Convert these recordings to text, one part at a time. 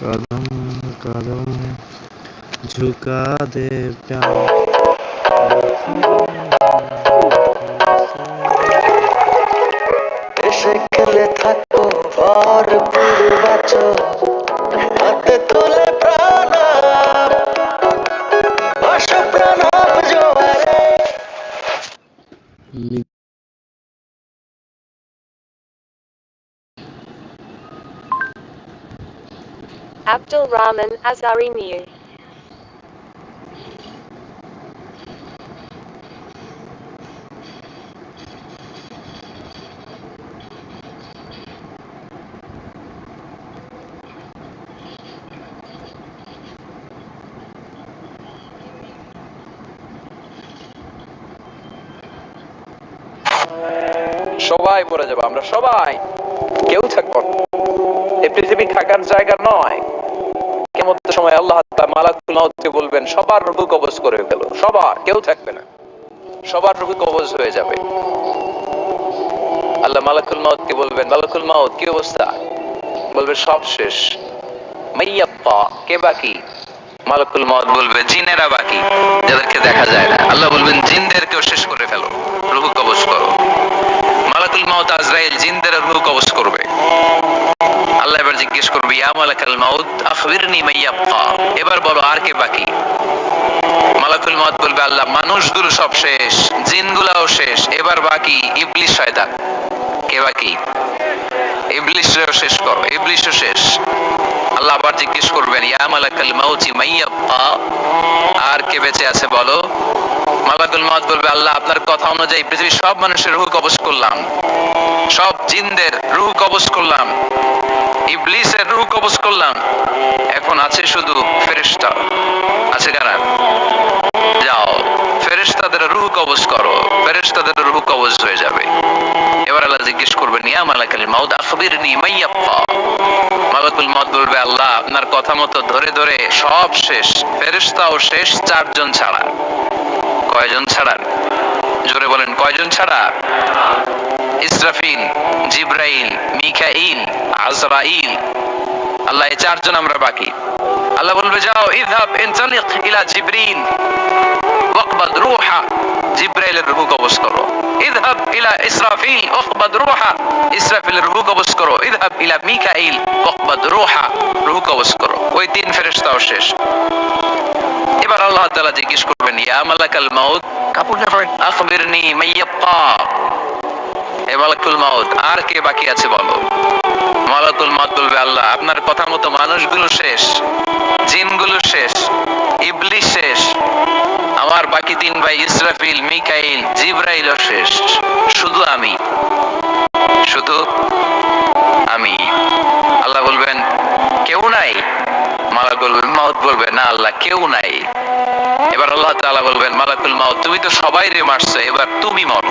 कदम कदम झुका दे प्यार। Rahman Azari Mir. সবাই মরে যাব, আমরা সবাই কেউ থাকব এই পৃথিবী থাকার জায়গা নয় সময় আল্লাহ মালাকুল মাউতকে বলবেন, সবার রূহ কবজ করে ফেল। সবার, কেউ থাকবে না। সবার রূহ কবজ হয়ে যাবে। আল্লাহ মালাকুল মাউতকে বলবেন, মালাকুল মাউত, কি অবস্থা? বলবে সব শেষ। মাইয়াপ্পা, কে বাকি? মালাকুল মাউত বলবে, জিনেরা বাকি, যাদেরকে দেখা যায় না। আল্লাহ বলবেন, জিনদেরকেও শেষ করে ফেলো। রূহ কবজ করো। মালাকুল মাউত আজরাইল জিনদের রূহ কবজ করবে। জিজ্ঞেস করবে, ইয়া মাউত, আখবিরনি মাইয়াবকা এবার বলো, আর কে বাকি? মালাকুল বলবে, আল্লাহ, মানুষগুলো সব শেষ, জিনগুলাও শেষ, এবার বাকি শয়তান। কে বাকি? শেষ করো শেষ। আল্লাহ আবার জিজ্ঞেস করবেন মাউতি মাইয়াবকা আর কে বেঁচে আছে বলো? মালাকুল মাউত বলবে, আল্লাহ, আপনার কথা অনুযায়ী পৃথিবীর সব মানুষের রূহ কবজ করলাম। সব জিনদের রূহ কবজ করলাম। ইবলিসের রূহ কবজ করলাম। এখন আছে শুধু ফেরেশতা। আছে কারা? যাও, ফেরেশতাদের রূহ কবজ করো। ফেরেশতাদের রূহ কবজ হয়ে যাবে। এবার আল্লাহ জিজ্ঞেস করবেন, ইয়া মালাকাল মাউত, আখবিরনি মাইয়াবকা মালাকুল মাউত বলবে, আল্লাহ, আপনার কথা মতো ধরে ধরে সব শেষ। ফেরেশতাও শেষ, চারজন ছাড়া। কয়জন ছাড়া জোরে বলেন, কয়জন ছাড়া? ইসরাফিল, জিব্রাইল, মিকাইল, আজরাইল। আল্লাহ, এই চারজন আমরা বাকি। আল্লাহ বলবে, যাও, ইযহাব, ইনতালিক ইলা জিবরিল ওয়াকবাদ রূহা। জিব্রাইলের রূহ কবজ করো। ইযহাব ইলা ইসরাফিল, ওয়াকবাদ রূহা। ইসরাফিলের রূহ কবজ করো। ইযহাব ইলা মিকাইল, ওয়াকবাদ রূহা। রূহ কবজ করো। ওই তিন ফেরেশতাও শেষ। এবার আল্লাহ তাআলা জিজ্ঞেস করবেন, ইয়া মালাকাল মাউত? কাপুর আখবিরনি মাইয়াবকা হে মালাকুল মাউত, আর কে বাকি আছে বলো? মালাকুল মাউত বলবে, আল্লাহ, আপনার কথা মতো মানুষগুলো শেষ, জিনগুলো শেষ, ইবলিস শেষ, আমার বাকি তিন ভাই ইসরাফিল, মিকাইল, জিব্রাইলও শেষ, শুধু আমি। শুধু আমি। আল্লাহ বলবেন, কেউ নাই? মালাকুল মাউত বলবে, না আল্লাহ, কেউ নাই। এবার আল্লাহ তাআলা বলবেন, মালাকুল মাউত, তুমি তো সবাই রে মারছো, এবার তুমি মরো।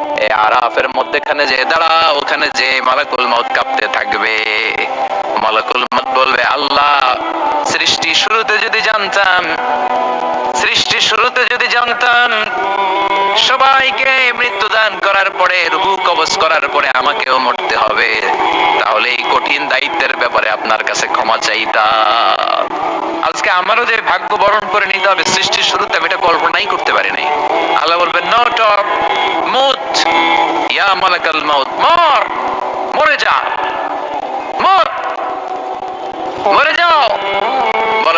এই আরাফের মধ্যেখানে যে দাঁড়া, ওখানে যে মালাকুল মত কাঁপতে থাকবে। মালাকুল মত বলবে, আল্লাহ, সৃষ্টি শুরুতে যদি জানতাম, সৃষ্টি শুরুতে যদি জানতাম সবাইকে মৃত্যু দান করার পরে রূহ কবজ করার পরে আমাকেও মরতে হবে। তাহলে এই কঠিন দায়িত্বের ব্যাপারে আপনার কাছে ক্ষমা চাইতাম। আজকে আমারও যে ভাগ্য বরণ করে নিতে হবে, সৃষ্টির শুরুতে আমি এটা কল্পনাই করতে পারি নাই। আল্লাহ বলবেন, নো, টপ, মুত, ইয়া মালাকাল মাউত মর, মরে যা, মর, মরে যাও।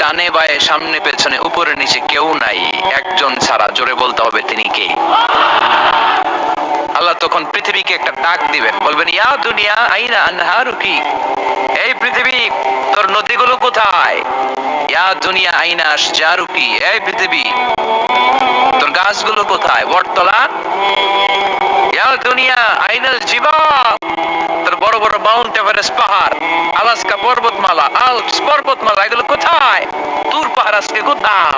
ডানে বায়ে, সামনে পেছনে, উপরে নিচে কেউ নাই। একজন ছাড়া, জোরে বলতে হবে তিনি কে? আল্লাহ তখন পৃথিবীকে একটা ডাক দিবেন। বলবেন, ইয়া দুনিয়া, আইনা আনহারু কি এই পৃথিবী, তোর নদীগুলো কোথায়? ইয়া দুনিয়া, আইনা আসজারু কি এই পৃথিবী, তোর গাছগুলো কোথায়? বটতলা ইয়া দুনিয়া, আইনাল জিবা তোর বড় বড় মাউন্ট এভারেস্ট পাহাড়, আলাস্কা পর্বতমালা এগুলো কোথায় দূর পাহাড় আজকে কোথায়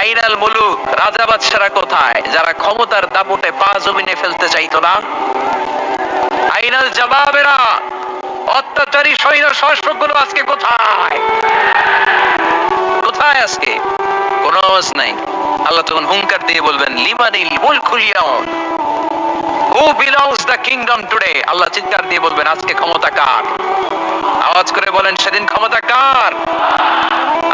আইনাল মুলুক, রাজা বাদশারা কোথায়? যারা ক্ষমতার দাপটে পা জমিনে ফেলতে চাইতো না। আইনাল জবাবেরা, অত্যাচারী সৈন্য শাসকগুলো আজকে কোথায়? কোথায় আজকে? কোনো আওয়াজ নাই। আল্লাহ তখন হুঙ্কার দিয়ে বলবেন লিমানিল মুলকুল ইয়াউম who belongs the kingdom today Allah চিৎকার দিয়ে বলবেন, আজকে ক্ষমতা কার? আওয়াজ করে বলেন, সেদিন ক্ষমতা কার?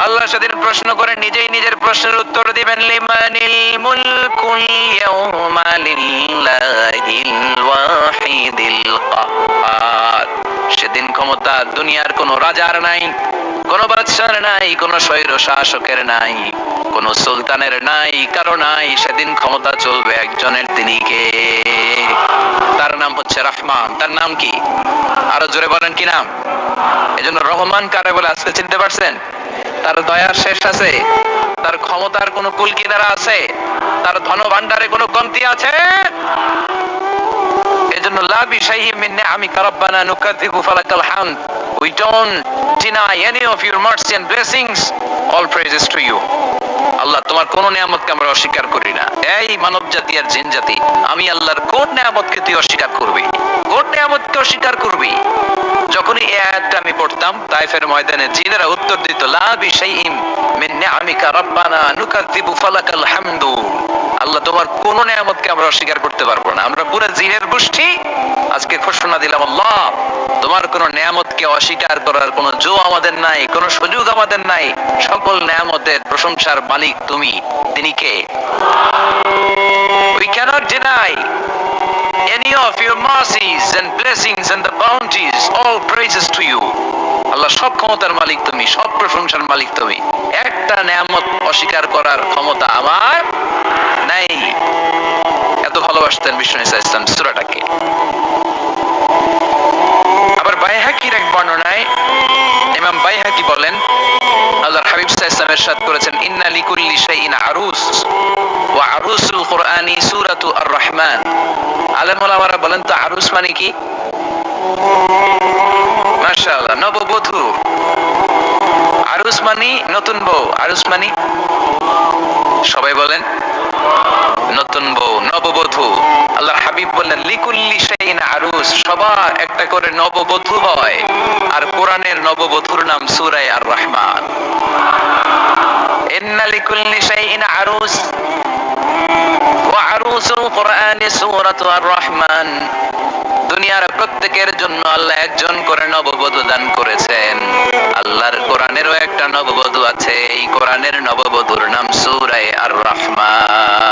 আল্লাহ সেদিন প্রশ্ন করে নিজেই নিজের প্রশ্নের উত্তর দিবেন, লিমানিল মুলকুল ইয়াউমা লিল্লাহিল ওয়াহিদিল কাহ্হার সেদিন ক্ষমতা দুনিয়ার কোনো রাজার নাই, কোনো বাদশার নাই, কোনো স্বৈর শাসকের নাই, কোনো সুলতানের নাই, কারও নাই। সেদিন ক্ষমতা চলবে একজনের, তিনি কে? তার নাম হচ্ছে রহমান। তার নাম কি? আরও জোরে বলেন, কি নাম? এজন্য রহমান কারে বলে আজকে চিনতে পারছেন? তার দয়ার শেষ আছে, তার ক্ষমতার কোনো কুল কিনারা আছে, তার ধন ভান্ডারে কোনো কমতি আছে। এজন্য লা বিশাইহি মিন নিআমিকা রাব্বানা নুকাযযিবু ফালাকাল হামদ। We don't deny any of your mercy and blessings. All praises to you. আল্লাহ, তোমার কোন নিয়ামতকে আমরা অস্বীকার করি না। এই মানব জাতি আর জিন জাতি আমি আল্লাহর কোন নিয়ামতকে তুই অস্বীকার করবি? কোন নিয়ামতকে অস্বীকার করবি? যখনই এই আয়াতটা আমি পড়তাম, তাইফের ময়দানে, জিনেরা উত্তর দিত, লা বিশাইইম মিন নিআমিকা রাব্বানা নুকাযযিবু ফালাকাল হামদু। আল্লাহ, তোমার কোন নিয়ামতকে আমরা অস্বীকার করতে পারব না। আমরা পুরো জিনের গোষ্ঠী, আজকে ঘোষণা দিলাম, আল্লাহ, তোমার কোন নিয়ামতকে অস্বীকার করার কোন জো আমাদের নাই, কোন সুযোগ আমাদের নাই। সকল নিয়ামতের প্রশংসার মালিক তুমি। তিনি কে? we cannot deny any of your mercies and blessings and the bounties, all praises to you. Allah সব ক্ষমতার মালিক তুমি, সব প্রশংসার মালিক তুমি। একটা নিয়ামত অস্বীকার করার ক্ষমতা আমার নাই। এত ভালোবাসতেন বিষ্ণু ইসা ইসলাম সুরাটাকে। আবার বাইহাকির এক বর্ণনায় ইমাম বাইহাকি বলেন, আল্লাহর হাবিব সাল্লাল্লাহু আলাইহি ইরশাদ করেছেন, ইন্না লিকুল্লি শাইইন আরুস ওয়া আরুসুল কুরআনি সূরাতু আর রহমান বলেন তো আরুস মানে কি? মাশাআল্লাহ আরুস মানে নতুন বউ। আরুস মানে? সবাই বলেন, নতুন বউ, নববধূ। আল্লাহ হাবিব বললেন, লিকুল্লি শাইইন আরুস, সবার একটা করে নববধূ হয়। আর কোরআনের নববধূর নাম সূরা আর রহমান আর রহমান দুনিয়ার প্রত্যেকের জন্য আল্লাহ একজন করে নববধূ দান করেছেন। আল্লাহর কোরআনেরও একটা নববধূ আছে, এই কোরআনের নববধুর নাম সূরায়ে আর রহমান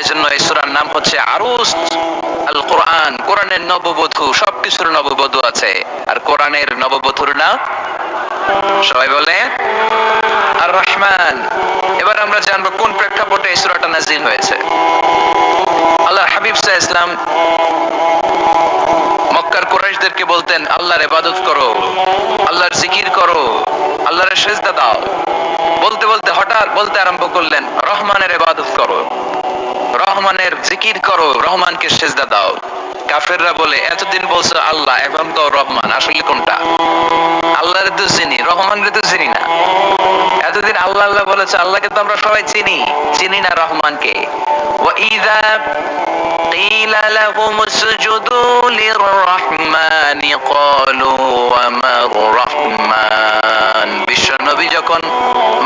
এজন্য এই সূরার নাম হচ্ছে আরুস আল কোরআন কোরআনের নববধূ, সবকিছুর নববধূ আছে। আর কোরআনের নববধূর নাম? সবাই বলে? আর রহমান এবার আমরা জানব কোন প্রেক্ষাপটে এই সূরাটা নাজিল হয়েছে। আল্লাহ হাবিব সাহ ইসলাম মক্কার কুরাইশদেরকে বলতেন, আল্লাহর ইবাদত করো, আল্লাহর জিকির করো, আল্লাহর সেজদা দাও। বলতে বলতে হঠাৎ বলতে আরম্ভ করলেন, রহমানের ইবাদত করো। রহমানের জিকির করো রহমানকে সেজদা দাও কাফেররা বলে এতদিন বলছো আল্লাহ এখন তো রহমান আসলে কোনটা আল্লাহরে তো চিনি রহমানরে তো চিনি না এতদিন আল্লাহ আল্লাহ বলেছে আল্লাহকে তো আমরা সবাই চিনি চিনি না রহমানকে وإذا قيل لهم اسجدوا للرحمن قالوا وما الرحمن বিশ্বনবী যখন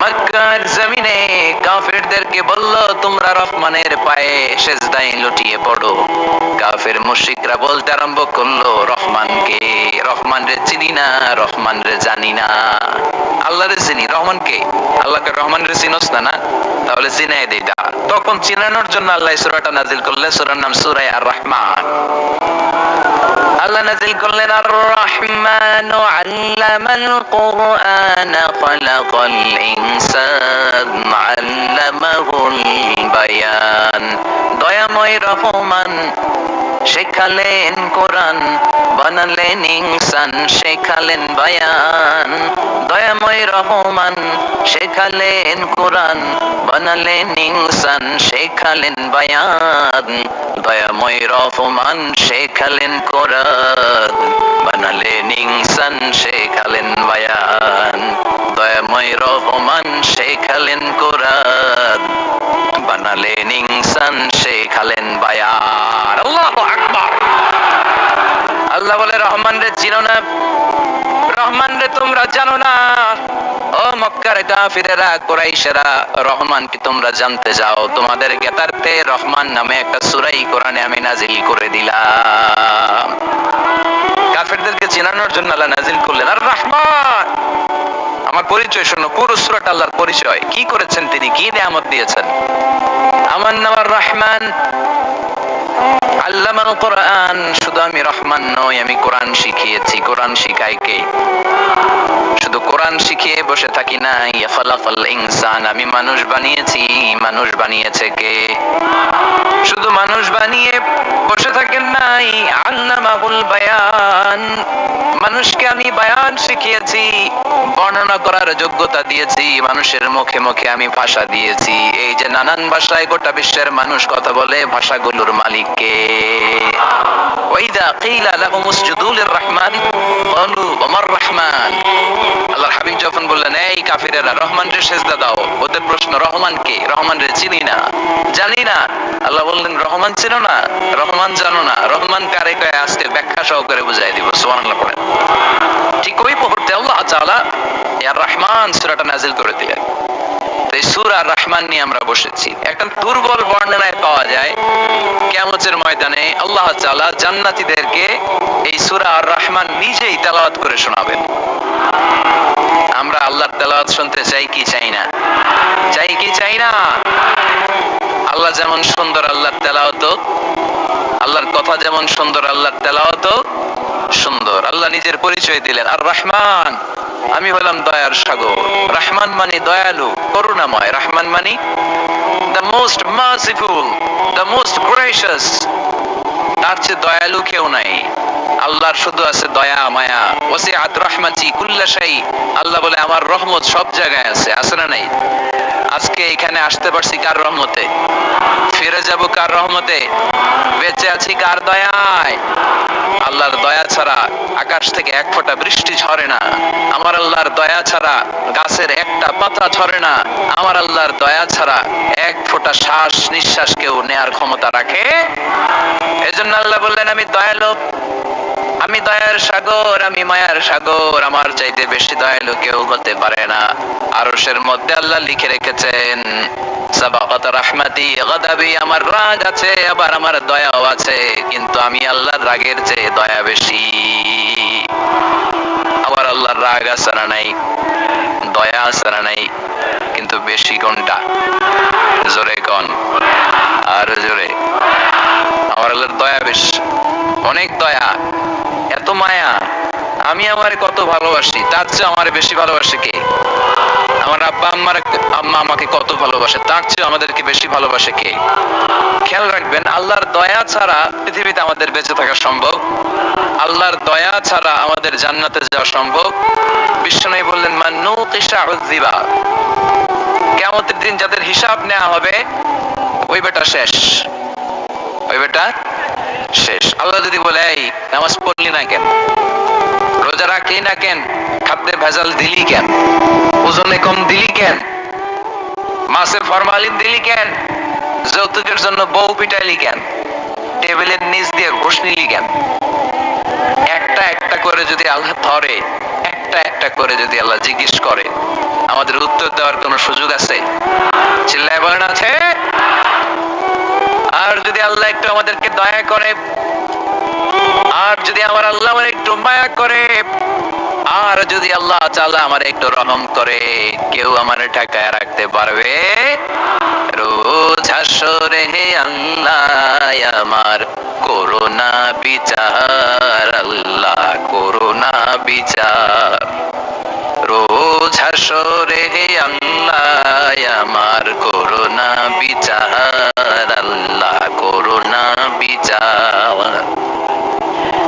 মক্কার জমিনে কাফেরদেরকে বলল, তোমরা রহমানের পায়ে সেজদায় লুটিয়ে পড়ো। কাফের মুশরিকরা বলতে আরম্ভ করল, রহমানকে রহমান রে চিনি না রহমান রে জানি না। আল্লাহ রে চিনি রহমান কে আল্লাহকে রহমান রে চিনোস না না? তাহলে চিনাই দিই দা তখন চিনানোর জন্য আল্লাহ সূরাটা নাজিল করলে সূরার নাম সূরা আর রহমান আল্লাহ নাজিল করলেন আর রহমান আল্লামাল কুরআন খালাকাল ইনসান আল্লামাহুল বায়ান দয়াময় রহমান শেখালেন কোরআন বানালেন ইনসান শেখালেন বায়ান দয়াময় রহমান শেখালেন কোরআন বানালেন ইনসান শেখালেন বায়ান দয়াময় রহমান শেখালেন কোরআন বানালেন ইনসান শেখালেন বায়ান। দয়াময় রহমান শেখালেন কোরআন বানালেন ইনসান শেখালেন বায়ান। আল্লাহু আকবার। আল্লাহ বলে রহমান রে চিনো না রহমান রে তোমরা জানো না। মক্কার কাফিরেরা, কুরাইশেরা রহমান কি তোমরা জানতে যাও। তোমাদের জ্ঞাতার্থে রহমান নামে একটা সূরাই কোরআনে আমি নাজিল করে দিলাম। কাফিরদেরকে চিনানোর জন্য আল্লাহ নাজিল করলেন, আর রহমান, আমার পরিচয় শোনো, পুরো সূরাটা আল্লাহর পরিচয়। কি করেছেন তিনি? কি নিয়ামত দিয়েছেন? আমার নাম রহমান। আল্লামাল কোরআন, শুধু আমি রহমান নই, আমি কোরআন শিখিয়েছি, কোরআন শিখাই কে? কোরআন শিখিয়ে বসে থাকি না ইয়া ফলাফল ইনসান আমি মানুষ বানিয়েছি। মানুষ বানিয়েছে কে? শুধু মানুষ বানিয়ে বসে থাকেন নাই। আল্লামাহুল বায়ান। মানুষকে আমি বায়ান শিখিয়েছি, বর্ণনা করার যোগ্যতা দিয়েছি, মানুষের মুখে মুখে আমি ভাষা দিয়েছি। এই যে নানান ভাষায় গোটা বিশ্বের মানুষ কথা বলে, ভাষাগুলোর মালিককে। ওয়াইদা লাহুম ক্বালু রহমান। আল্লাহর হাবিব যখন বললেন, এই কাফিরেরা সেজদা দাও। ওদের প্রশ্ন, রহমান কে? রহমান চিনি না? জানি না। আল্লাহ বললেন, রহমান চিনো না? রহমান জানো না? রহমান কারে কয়ে আজকে ব্যাখ্যা সহকারে বুঝাই দিব, সুবহানাল্লাহ পড়েন। ঠিক ওই মুহূর্তে আল্লাহ তাআলা ইয়ার রহমান সূরাটা নাজিল করে দিলেন। এই সূরা রহমান নিয়ে আমরা বসেছি। একটা দুর্বল বর্ণনায় পাওয়া যায়, কিয়ামতের ময়দানে আল্লাহ জান্নাতীদেরকে এই সূরা আর রহমান নিজেই তেলাওয়াত করে শোনাবেন। আমরা আল্লাহর তেলাওয়াত শুনতে চাই কি চাই না? চাই কি চাই না? আল্লাহ যেমন সুন্দর, আল্লাহর তেলাওয়াত আল্লাহর কথা যেমন সুন্দর, আল্লাহর তেলাওয়াত সুন্দর। আল্লাহ নিজের পরিচয় দিলেন। আর রহমান, আমি হলাম দয়ার সাগর। রহমান মানে দয়ালু, করুণাময়। রহমান মানে the most merciful the most gracious তার চেয়ে দয়ালু কেউ নাই। আল্লাহর শুধু আছে দয়া, মায়া। ওসিআত রহমাতি কুল্লা শাই। আল্লাহ বলে, আমার রহমত সব জায়গায় আছে আছে না নাই? আজকে এখানে আসতে পারছি কার রহমতে? ফিরে যাব কার রহমতে? বেঁচে আছি কার দয়ায়? আল্লাহর দয়া ছাড়া আকাশ থেকে এক ফোঁটা বৃষ্টি ঝরে না। আমার আল্লাহর দয়া ছাড়া গাছের একটা পাতা ঝরে না। আমার আল্লাহর দয়া ছাড়া এক ফোঁটা শ্বাস নিঃশ্বাস কেউ নেয়ার ক্ষমতা রাখে? এজন্য আল্লাহ বললেন, আমি দয়ালু। আমি দয়ার সাগর, আমি মায়ার সাগর। আমার চাইতে বেশি দয়ালু কেউ হতে পারে না। আরশের মধ্যে আল্লাহ লিখে রেখেছেন সাবাকাত রাহমাতি, গাদাবি, আমার রাগ আছে, আবার আমার দয়াও আছে, কিন্তু আমি আল্লাহর রাগের চেয়ে দয়া বেশি। আবার আল্লাহর রাগ আছে নাই? দয়া আছে নাই? কিন্তু বেশি কোনটা? জোরে কোন? আর জোরে। আমার আল্লাহর দয়া বেশি, অনেক দয়া। এত মায়া। আমি আমারে কত ভালোবাসি, তার চেয়ে আমার বেশি ভালোবাসে কে? আমার আব্বা, আম্মার আম্মা আমাকে কত ভালোবাসে, তার চেয়ে আমাদেরকে বেশি ভালোবাসে কে? খেয়াল রাখবেন, আল্লাহর দয়া ছাড়া পৃথিবীতে আমাদের বেঁচে থাকা সম্ভব। আল্লাহর দয়া ছাড়া আমাদের জান্নাতে যাওয়া সম্ভব। বিশ্বনবী বললেন মান্নু কিসা উযিবা কিয়ামতের দিন যাদের হিসাব নেওয়া হবে, ওই বেটা শেষ। ওই বেটা শেষ। আল্লাহ যদি বলে, এই, নামাজ পড়লি না কেন? রোজা রাখলি না কেন? খাদ্যে ভেজাল দিলি কেন? কম দিলি কেন মাছের ফরমালিন দিলি কেন যৌতুকের জন্য বউ পিটাইলি কেন টেবিলের নিচ দিয়ে ঘুষ নিলি কেন একটা একটা করে যদি আল্লাহ ধরে, একটা একটা করে যদি আল্লাহ জিজ্ঞেস করে। আমাদের উত্তর দেওয়ার কোনো সুযোগ আছে? চিল্লায় বলেন আছে? আর যদি আল্লাহ একটু আমাদেরকে দয়া করে, আর যদি আমার আল্লাহ একটু মায়া করে আর যদি আল্লাহ চালা আমার একটু রহম করে, কেউ আমার ঠেকায় রাখতে পারবে? রোজ হে আল্লাহ, আমার করোনা বিচার, আল্লাহ করোনা বিচার। রোজ হাসরে হে আল্লাহ, আমার করোনা বিচার, আল্লাহ করোনা বিচার।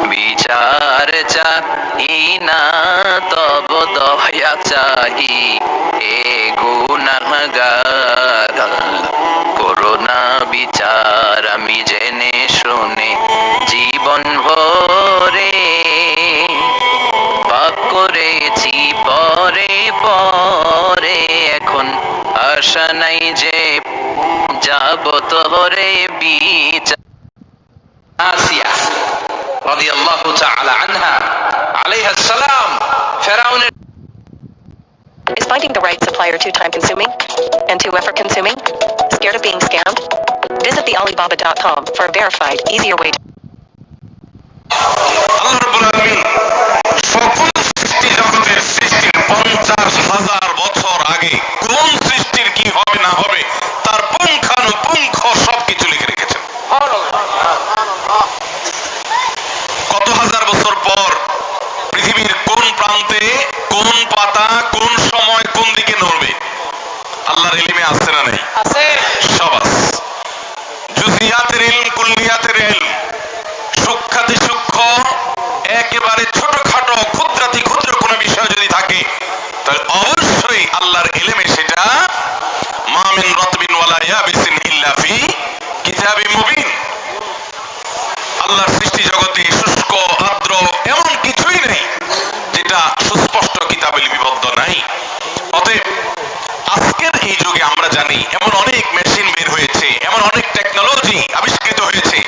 বিচার চাহি না তব দয়া চাহি। এ গুনাহগার, করোনা বিচার আমি জেনে শুনে জীবন ভরে পাপ করেছি, পরে পরে এখন আশা নাই যে যাব তোরে বিচার। আসিয়া। রাদিয়াল্লাহু তাআলা আনহা আলাইহা সালাম ফেরাউনের Is finding the right supplier too time consuming and too effort consuming? Scared of being scammed? Visit thealibaba.com for a verified, easier way to আল্লাহর সৃষ্টি জগতে শুষ্ক, আর্দ্র এমন কিছুই নেই যেটা সুস্পষ্ট কিতাবে লিপিবদ্ধ নাই। অতএব আজকের এই যুগে আমরা জানি, এমন অনেক মেশিন বের হয়েছে এমন অনেক টেকনোলজি আবিষ্কৃত হয়েছে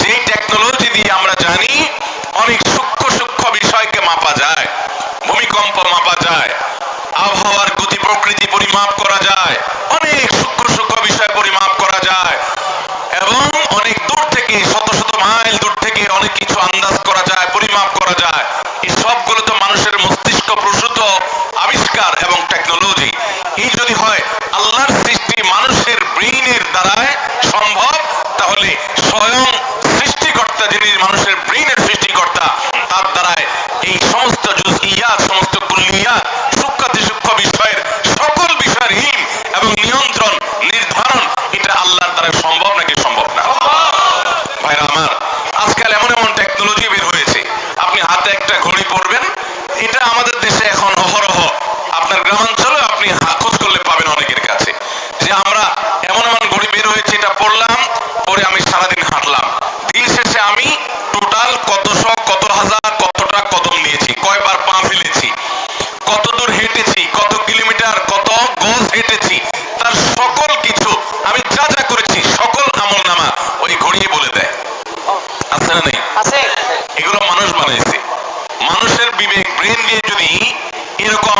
যে টেকনোলজি দিয়ে আমরা জানি অনেক সূক্ষ্ম সূক্ষ্ম বিষয়কে মাপা যায় ভূমিকম্প মাপা যায় আবহাওয়ার গতি প্রকৃতি পরিমাপ করা যায় অনেক সূক্ষ্ম সূক্ষ্ম বিষয় পরিমাপ করা যায় এবং অনেক দূর থেকে শত শত মাইল দূর থেকে অনেক কিছু আন্দাজ করা যায় পরিমাপ করা যায় এই সবগুলো তো মানুষের মস্তিষ্ক প্রসূত আবিষ্কার এবং টেকনোলজি এই যদি হয় আল্লাহর সৃষ্টি মানুষের ব্রেইনের দ্বারায় সম্ভব তাহলে স্বয়ং সৃষ্টিকর্তা যিনি মানুষের ব্রেইনের সৃষ্টিকর্তা তার দ্বারায় এই সমস্ত জুজইয়াত সমস্ত কুল্লিয়াত সূক্ষ্মাতি সূক্ষ্ম বিষয়ের সকল বিষয়ের হিম এবং নিয়ন্ত্রণ নির্ধারণ এটা আল্লাহর দ্বারা সম্ভব নাকি সম্ভব না ভাইরা আমার আজকাল এমন এমন টেকনোলজি বের হয়েছে আপনি হাতে একটা ঘড়ি পরবেন এটা আমাদের দেশে এখন অহরহ আপনার গ্রামাঞ্চলে আপনি হা- খোঁজ করলে পাবেন অনেকের কাছে যে আমরা এমন এমন ঘড়ি বের হয়েছে এটা পড়লাম পরে আমি সারাদিন হাঁটলাম দিন শেষে আমি টোটাল কতশো কত হাজার কতটা কদম নিয়েছি কয়বার পা ফেলেছি কত দূর হেঁটেছি কত কিলোমিটার কত গজ হেঁটেছি তার সকল কিছু আমি যা যা করেছি সকল আমল নামা ওই ঘড়িয়ে বলে দেয় আছে না নেই এগুলো মানুষ বানাইছে মানুষের বিবেক ব্রেন দিয়ে যদি এরকম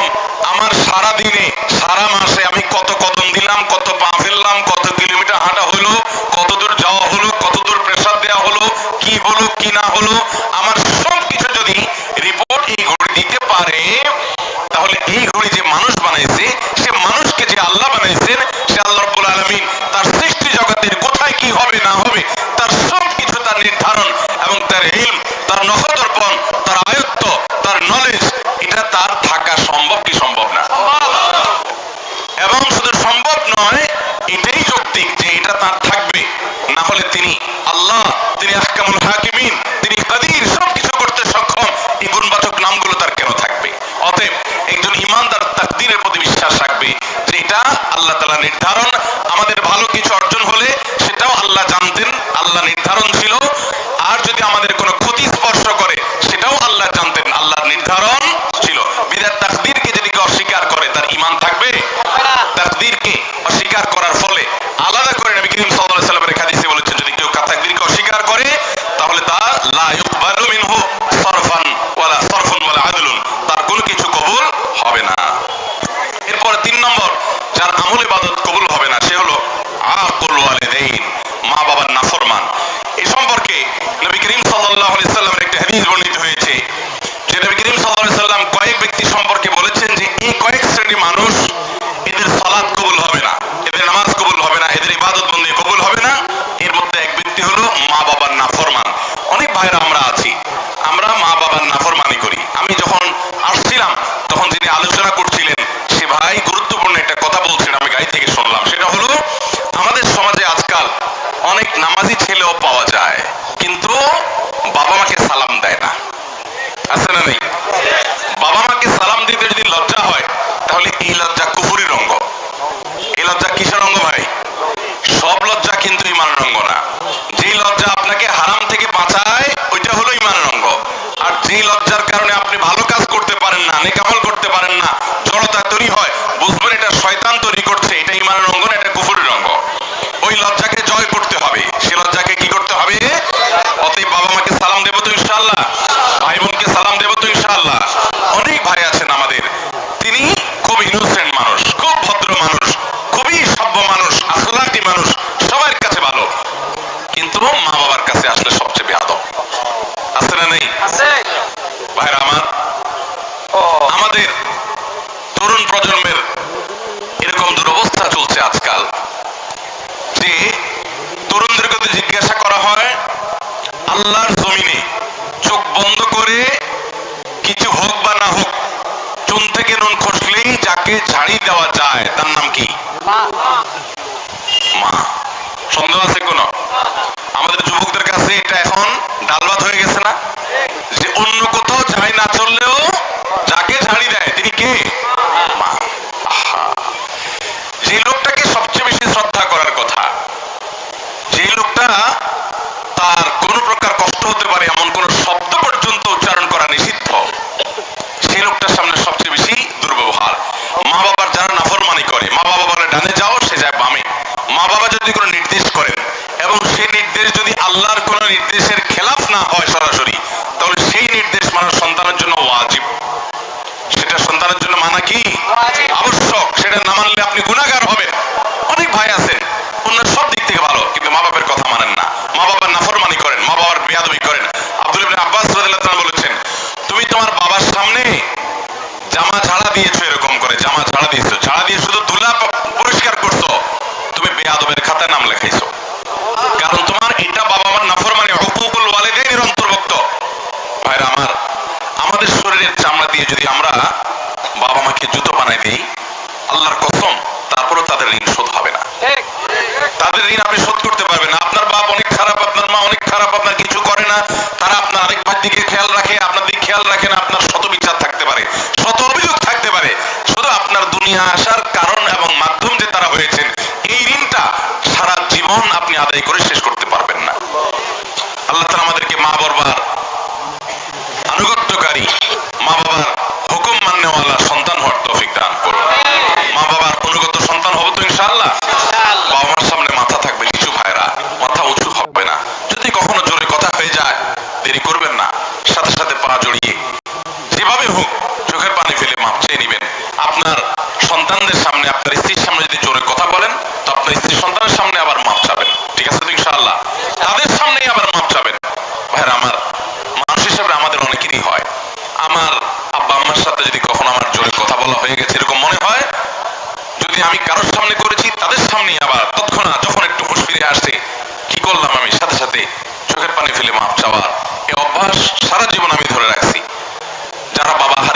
আমার সারা দিনে সারা মাসে আমি কত কদম দিলাম কত পা ফেললাম কত কিলোমিটার হাঁটা হলো কত দূর যাওয়া হলো কত দূর প্রেসার দেওয়া হলো কি হলো কি না হলো আমার সব কিছু যদি রিপোর্ট এই ঘড়ি দিতে পারে তাহলে এই ঘড়ি যে মানুষ বানাইছে সে মানুষকে যে আল্লাহ বানাইছেন সে আল্লাহ রব্বুল আলমিন তার সৃষ্টি জগতের কোথায় কি হবে না হবে তার সব কিছু তার নির্ধারণ এবং তার ইলম তার নখদর্পণ তার আয়ত্ত তার নলেজ এটা তার থাকা সম্ভব কি সম্ভব না এবং শুধু সম্ভব নয় এটাই যৌক্তিক যে এটা তার থাকবে না হলে তিনি আল্লাহ তিনি আহকামুল হাকিমিন তিনি কাদির সবকিছু করতে সক্ষম এই গুণবাচক নামগুলো তার কেন থাকবে অতএব একজন তাকদীরের প্রতি বিশ্বাস রাখবে। যেটা আল্লাহ তালা নির্ধারণ আমাদের Então, subir tomar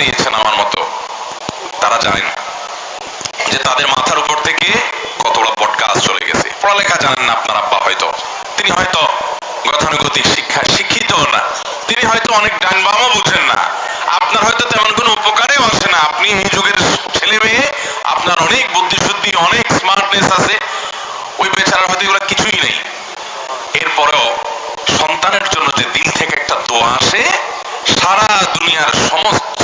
হারিয়েছেন আমার মতো। তারা জানেন যে তাদের মাথার উপর থেকে কতগুলো বটগাছ চলে গেছে। পড়ালেখা জানেন না আপনার আব্বা হয়তো। তিনি হয়তো গতানুগতিক শিক্ষা শিক্ষিত না। তিনি হয়তো অনেক ডান বামও বুঝেন না। আপনার হয়তো তেমন কোনো উপকারেও আসে না। আপনি এই যুগের ছেলে মেয়ে, আপনার অনেক বুদ্ধি শুদ্ধি অনেক স্মার্টনেস আছে। ওই বেচারার হয়তো এগুলো কিছুই নেই। এরপরেও সন্তানের জন্য যে দিল থেকে একটা দোয়া আসে, সারা দুনিয়ার সমস্ত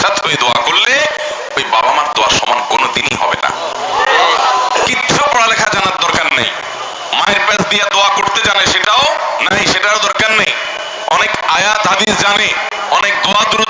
একসাথ করে দোয়া করলে, ওই বাবা মার দোয়ার সমান কোনো দিনই হবে না। কিচ্ছু পড়ালেখা জানার দরকার নেই। মায়ের প্যাস দিয়ে দোয়া করতে জানে সেটাও, নাই সেটারও দরকার নেই। অনেক আয়াত, হাদিস জানে, অনেক দোয়া দূর